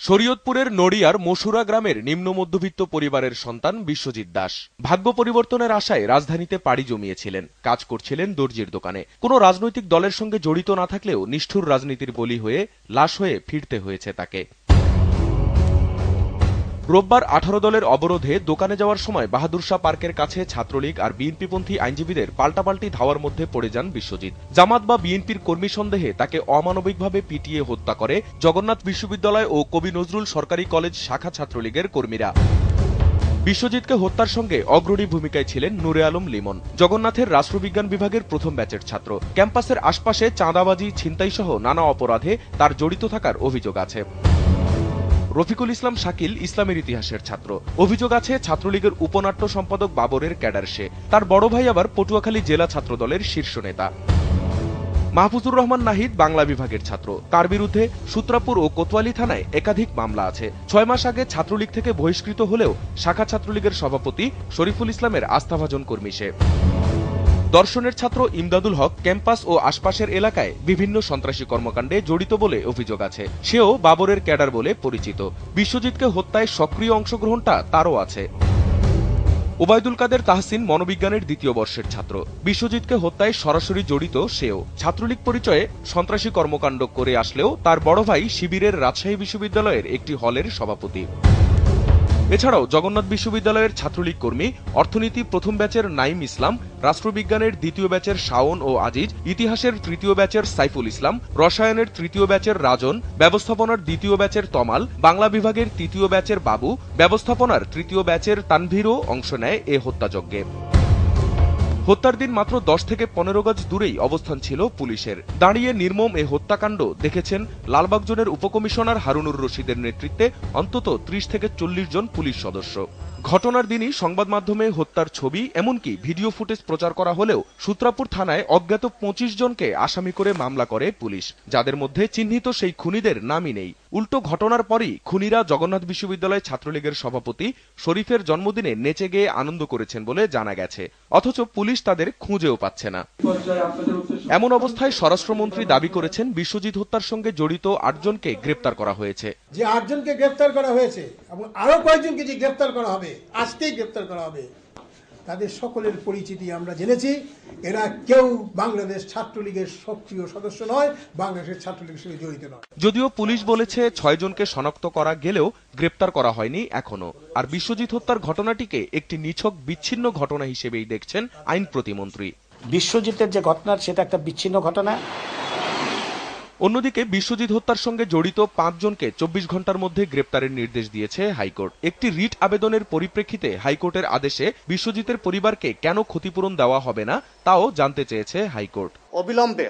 শরীয়তপুরের নড়িয়ার মসুরা গ্রামের নিম্ন মধ্যবিত্ত পরিবারের সন্তান বিশ্বজিৎ দাস। ভাগ্য পরিবর্তনের আশায় রাজধানীতে পাড়ি জমিয়েছিলেন। কাজ করছিলেন দর্জির দোকানে। কোনো রাজনৈতিক দলের সঙ্গে জড়িত না থাকলেও নিষ্ঠুর রাজনীতির বলি হয়ে, লাশ হয়ে ফিরতে হয়েছে তাকে। রোববার আঠারো দলের অবরোধে দোকানে যাওয়ার সময় বাহাদুর শাহ পার্কের কাছে ছাত্রলীগ আর বিএনপিপন্থী আইনজীবীদের পাল্টাপাল্টি ধাওয়ার মধ্যে পড়ে যান বিশ্বজিৎ। জামাত বা বিএনপির কর্মী সন্দেহে তাকে অমানবিকভাবে পিটিয়ে হত্যা করে জগন্নাথ বিশ্ববিদ্যালয় ও কবি নজরুল সরকারি কলেজ শাখা ছাত্রলীগের কর্মীরা। বিশ্বজিৎকে হত্যার সঙ্গে অগ্রণী ভূমিকায় ছিলেন নুরে আলম লিমন। জগন্নাথের রাষ্ট্রবিজ্ঞান বিভাগের প্রথম ব্যাচের ছাত্র। ক্যাম্পাসের আশপাশে চাঁদাবাজি ছিনতাই সহ নানা অপরাধে তার জড়িত থাকার অভিযোগ আছে। রফিকুল ইসলাম শাকিল ইসলামের ইতিহাসের ছাত্র। অভিযোগ আছে, ছাত্রলীগের উপনাট্য সম্পাদক বাবরের ক্যাডার সে। তার বড় ভাই আবার পটুয়াখালী জেলা ছাত্র দলের শীর্ষ নেতা। মাহফুজুর রহমান নাহিদ বাংলা বিভাগের ছাত্র। তার বিরুদ্ধে সূত্রাপুর ও কোতোয়ালি থানায় একাধিক মামলা আছে। ছয় মাস আগে ছাত্রলীগ থেকে বহিষ্কৃত হলেও শাখা ছাত্রলীগের সভাপতি শরীফুল ইসলামের আস্থাভাজন কর্মী সে। দর্শনের ছাত্র ইমদাদুল হক ক্যাম্পাস ও আশপাশের এলাকায় বিভিন্ন সন্ত্রাসী কর্মকাণ্ডে জড়িত বলে অভিযোগ আছে। সেও বাবরের ক্যাডার বলে পরিচিত। বিশ্বজিৎকে হত্যায় সক্রিয় অংশগ্রহণটা তারও আছে। ওবায়দুল কাদের তাহসিন মনোবিজ্ঞানের দ্বিতীয় বর্ষের ছাত্র। বিশ্বজিৎকে হত্যায় সরাসরি জড়িত সেও। ছাত্রলীগ পরিচয়ে সন্ত্রাসী কর্মকাণ্ড করে আসলেও তার বড় ভাই শিবিরের রাজশাহী বিশ্ববিদ্যালয়ের একটি হলের সভাপতি। এছাড়াও জগন্নাথ বিশ্ববিদ্যালয়ের ছাত্রলীগ কর্মী, অর্থনীতি প্রথম ব্যাচের নাইম ইসলাম, রাষ্ট্রবিজ্ঞানের দ্বিতীয় ব্যাচের শাওন ও আজিজ, ইতিহাসের তৃতীয় ব্যাচের সাইফুল ইসলাম, রসায়নের তৃতীয় ব্যাচের রাজন, ব্যবস্থাপনার দ্বিতীয় ব্যাচের তমাল, বাংলা বিভাগের তৃতীয় ব্যাচের বাবু, ব্যবস্থাপনার তৃতীয় ব্যাচের তানভীরও অংশ নেয় এ হত্যাযজ্ঞে। হত্যার দিন মাত্র দশ থেকে পনেরো গজ দূরেই অবস্থান ছিল পুলিশের। দাঁড়িয়ে নির্মম এ হত্যাকাণ্ড দেখেছেন লালবাগ জোনের উপকমিশনার হারুনুর রশিদের নেতৃত্বে অন্তত ত্রিশ থেকে চল্লিশ জন পুলিশ সদস্য। ঘটনার দিনই সংবাদ মাধ্যমে হত্যার ছবি, এমনকি ভিডিও ফুটেজ প্রচার করা হলেও সূত্রাপুর থানায় অজ্ঞাত পঁচিশ জনকে আসামি করে মামলা করে পুলিশ, যাদের মধ্যে চিহ্নিত সেই খুনিদের নামই নেই। উল্টো ঘটনার পরই খুনিরা জগন্নাথ বিশ্ববিদ্যালয় ছাত্রলীগের সভাপতি শরীফের জন্মদিনে নেচে গেয়ে আনন্দ করেছেন বলে জানা গেছে। অথচ পুলিশ তাদের খুঁজেও পাচ্ছে না। এমন অবস্থায় স্বরাষ্ট্রমন্ত্রী দাবি করেছেন বিশ্বজিৎ হত্যার সঙ্গে জড়িত আটজনকে গ্রেপ্তার করা হয়েছে। যে আটজনকে গ্রেফতার করা হয়েছে এবং আরও কয়েকজনকে যে গ্রেফতার করা হবে আজকেই গ্রেফতার করা হবে। তাদের সকলের পরিচিতি আমরা জেনেছি। এরা কেউ বাংলাদেশ ছাত্রলীগের সক্রিয় সদস্য নয় বাংলাদেশের ছাত্রলীগের সঙ্গে জড়িত নয়। যদিও পুলিশ বলেছে ছয়জনকে শনাক্ত করা গেলেও গ্রেপ্তার করা হয়নি এখনও। আর বিশ্বজিৎ হত্যার ঘটনাটিকে একটি নিছক বিচ্ছিন্ন ঘটনা হিসেবেই দেখছেন আইন প্রতিমন্ত্রী। বিশ্বজিতের যে ঘটনা সেটা একটা বিচ্ছিন্ন ঘটনা। অন্যদিকে বিশ্বজিৎ হত্যার সঙ্গে জড়িত পাঁচজনকে চব্বিশ ঘণ্টার মধ্যে গ্রেপ্তারের নির্দেশ দিয়েছে হাইকোর্ট। একটি রিট আবেদনের পরিপ্রেক্ষিতে হাইকোর্টের আদেশে বিশ্বজিতের পরিবারকে কেন ক্ষতিপূরণ দেওয়া হবে না, তাও জানতে চেয়েছে হাইকোর্ট। অবিলম্বে